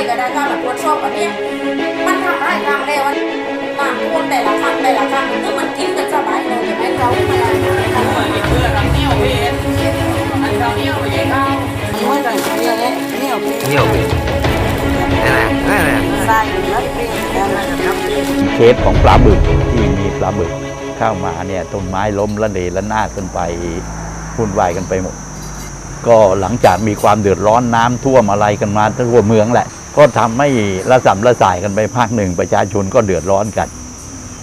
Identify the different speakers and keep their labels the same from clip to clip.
Speaker 1: เนี่ยมันทำได้ครั้งแล้วน้ำท่วมแต่ละครั้งแต่ละครั้งคือมันกินกันสบายเลยใช่ไหมเราไม่ได้
Speaker 2: เพื่อนรักเที่ยวเวนอันเราเที่ยวไปยังข้าว
Speaker 3: ไม่ต้องเลี้ยเนี่ยเเที่
Speaker 4: ยวเป็นนั่นแหละนั่นแหละ
Speaker 3: ใส่แล้วเป็นแต่ละครับ
Speaker 5: เคสของปลาบึกที่มีปลาบึกเข้ามาเนี่ยต้นไม้ล้มละเลละนาดกันไปวุ่นวายกันไปหมดก็หลังจากมีความเดือดร้อนน้ำท่วมอะไรกันมาทั่วเมืองแหละ ก็ทำให้ระสำระสายกันไปภาคหนึ่งประชาชนก็เดือดร้อนกัน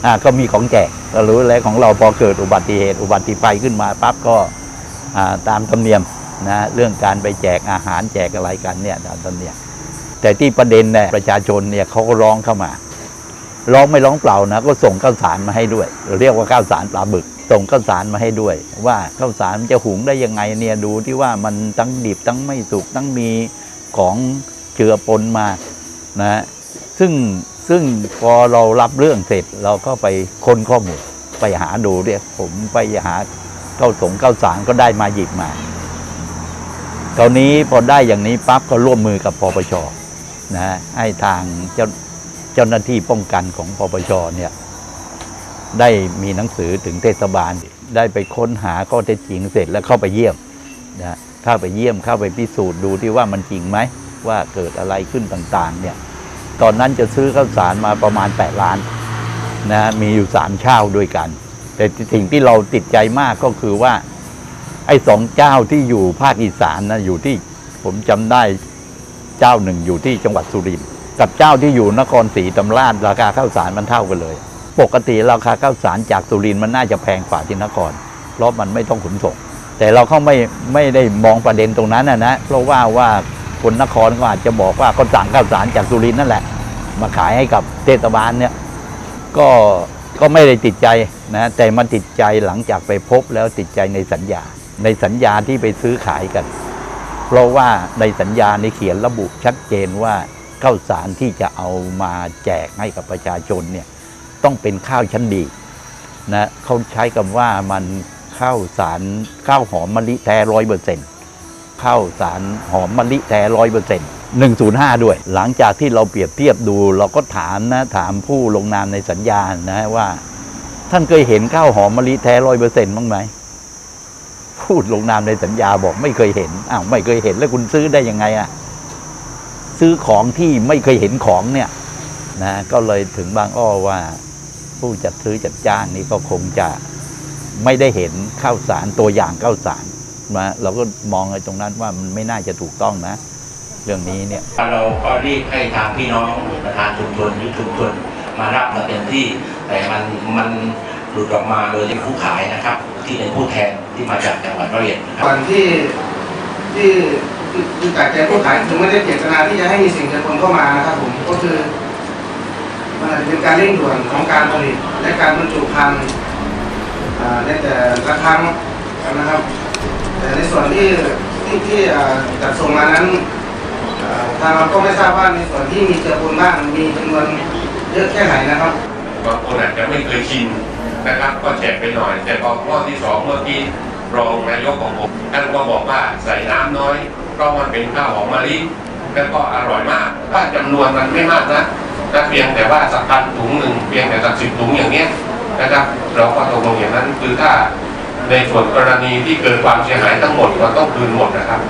Speaker 5: อ่าก็มีของแจกเรารู้แล้วของเราพอเกิดอุบัติเหตุ อุบัติภัยขึ้นมาปั๊บก็อ่าตามธรรมเนียมนะเรื่องการไปแจกอาหารแจกอะไรกันเนี่ยตามธรรมเนียมแต่ที่ประเด็นเนี่ยประชาชนเนี่ยเขาก็ร้องเข้ามา ร้องไม่ร้องเปล่านะ ก็ส่งข้าวสารมาให้ด้วย เรียกว่าข้าวสารปลาบึก ส่งข้าวสารมาให้ด้วย ว่าข้าวสารมันจะหุงได้ยังไงเนี่ยดูที่ว่ามันทั้งดิบทั้งไม่สุกทั้งมีของ เจือปนมานะซึ่งซึ่งพอเรารับเรื่องเสร็จเราก็ไปค้นข้อมูลไปหาดูเนี่ยผมไปหาเข้าสงเข้าสารก็ได้มาหยิบมาคราวนี้พอได้อย่างนี้ปั๊บก็ร่วมมือกับปปชนะฮะให้ทางเจ้าเจ้าหน้าที่ป้องกันของปปชเนี่ยได้มีหนังสือถึงเทศบาล ได้ไปค้นหาข้อเท็จจริงเสร็จแล้วเข้าไปเยี่ยมนะเข้าไปเยี่ยมเข้าไปพิสูจน์ดูที่ว่ามันจริงไหม ว่าเกิดอะไรขึ้นต่างๆ เนี่ย ตอนนั้นจะซื้อข้าวสารมาประมาณ 8 ล้านนะมีอยู่สามเช่าด้วยกัน แต่สิ่งที่เราติดใจมากก็คือว่า ไอ้สองเจ้าที่อยู่ภาคอีสานนะอยู่ที่ผมจำได้เจ้าหนึ่งอยู่ที่จังหวัดสุรินทร์กับเจ้าที่อยู่นครศรีธรรมราชราคาข้าวสารมันเท่ากันเลย ปกติราคาข้าวสารจากสุรินทร์มันน่าจะแพงกว่าที่นคร เพราะมันไม่ต้องขนส่ง แต่เราเข้าไม่ไม่ได้มองประเด็นตรงนั้นนะนะเพราะว่าว่า คนนครก็อาจจะบอกว่าก็สั่งข้าวสารจากสุรินนั่นแหละ มาขายให้กับเทศบาลเนี่ยก็ก็ไม่ได้ติดใจนะแต่มันติดใจหลังจากไปพบแล้วติดใจในสัญญา ในสัญญาที่ไปซื้อขายกัน เพราะว่าในสัญญาในเขียนระบุชัดเจนว่าข้าวสารที่จะเอามาแจกให้กับประชาชนเนี่ยต้องเป็นข้าวชั้นดีนะเขาใช้คำว่ามันข้าวสารข้าวหอมมะลิแท้ร้อยเปอร์เซ็นต์ ข้าวสารหอมมะลิแท้ร้อยเปอร์เซ็นต์หนึ่งศูนย์ห้าด้วย หลังจากที่เราเปรียบเทียบดู เราก็ถามนะถามผู้ลงนามในสัญญานะว่า ท่านเคยเห็นข้าวหอมมะลิแท้ร้อยเปอร์เซ็นต์บ้างไหมพูดลงนามในสัญญาบอกไม่เคยเห็นอ้าวไม่เคยเห็นแล้วคุณซื้อได้ยังไงอะซื้อของที่ไม่เคยเห็นของเนี่ยนะก็เลยถึงบางอ้อว่า ผู้จัดซื้อจัดจ้างนี่ก็คงจะไม่ได้เห็นข้าวสารตัวอย่างข้าวสาร มาเราก็มองไอ้ตรงนั้นว่ามันไม่น่าจะถูกต้องนะ เรื่องนี้เนี่ย
Speaker 6: เราก็รีบให้ทางพี่น้องประธานชุมชนหรือชุมชนมารับมาเต็มที่ แต่มันมันหลุดออกมาโดยที่ผู้ขายนะครับ ที่เป็นผู้แทนที่มาจากจังหวัดร้อยเอ็ดนะครับ
Speaker 7: ก่อนที่ที่ที่ที่ตัดใจผู้ขายถึงไม่ได้เจตนาที่จะให้มีสิ่งเจือปนเข้ามานะครับผมก็คือมันอาจจะเป็นการเร่งด่วนของการผลิตและการบรรจุภัณฑ์อ่าในแต่ละครั้งนะครับ แต่ในส่วนที่ที่ที่จัดส่งมานั้นทางเราก็ไม่ทราบว่าในส่วนที่มีเจอปนบ้างมีจำนวนเยอะแค่ไหนนะครับ
Speaker 8: บางคนอาจจะไม่เคยชินนะครับ ก็แจกไปหน่อย แต่พอข้อที่สองเมื่อกี้รองนายกของผมท่านก็บอกว่าใส่น้ำน้อยเพราะมันเป็นข้าวหอมมะลิแล้วก็อร่อยมากถ้าจำนวนมันไม่มากนะนะเพียงแต่ว่าสักพันถุงหนึ่งเพียงแต่สักสิบถุงอย่างเนี้ยนะครับ เราก็ตกลงอย่างนั้นคือถ้า ในส่วนกรณีที่เกิดความเสียหายทั้งหมดเราต้องคืนหมดนะครับ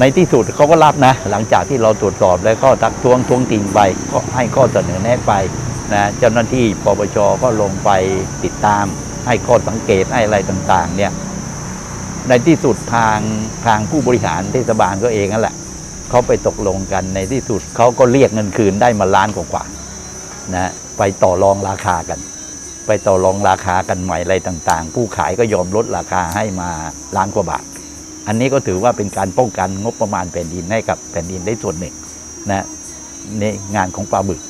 Speaker 5: ในที่สุดเขาก็รับนะ หลังจากที่เราตรวจสอบแล้วก็ทักท้วงท้วงติงไปก็ให้ข้อเสนอแนะไปนะเจ้าหน้าที่ปปชก็ลงไปติดตาม ให้ข้อสังเกตให้อะไรต่างๆ เนี่ยในที่สุดทางทางผู้บริหารเทศบาลก็เองนั่นแหละเขาไปตกลงกันในที่สุดเขาก็เรียกเงินคืนได้มาล้านกว่าๆนะไปต่อรองราคากัน ไปต่อรองราคากันใหม่อะไรต่างๆ ผู้ขายก็ยอมลดราคาให้มาล้านกว่าบาท อันนี้ก็ถือว่าเป็นการป้องกันงบประมาณแผ่นดินให้กับแผ่นดินได้ส่วนหนึ่งนะในงานของปลาบึก